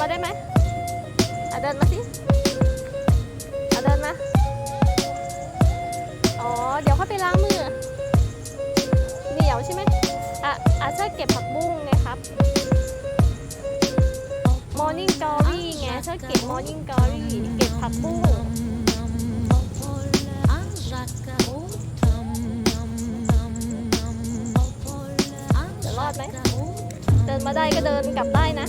มาได้ไหมอะเดินมาสิอะเดินมา อ๋อ เดี๋ยวเข้าไปล้างมือ เหนียวใช่ไหมอะอะเชอเก็บผักบุ้งไงครับ Morning Glory ไงเชอร์เก็บ Morning Glory เก็บผักบุ้งจะรอดไหม เดินมาได้ก็เดินกลับได้นะ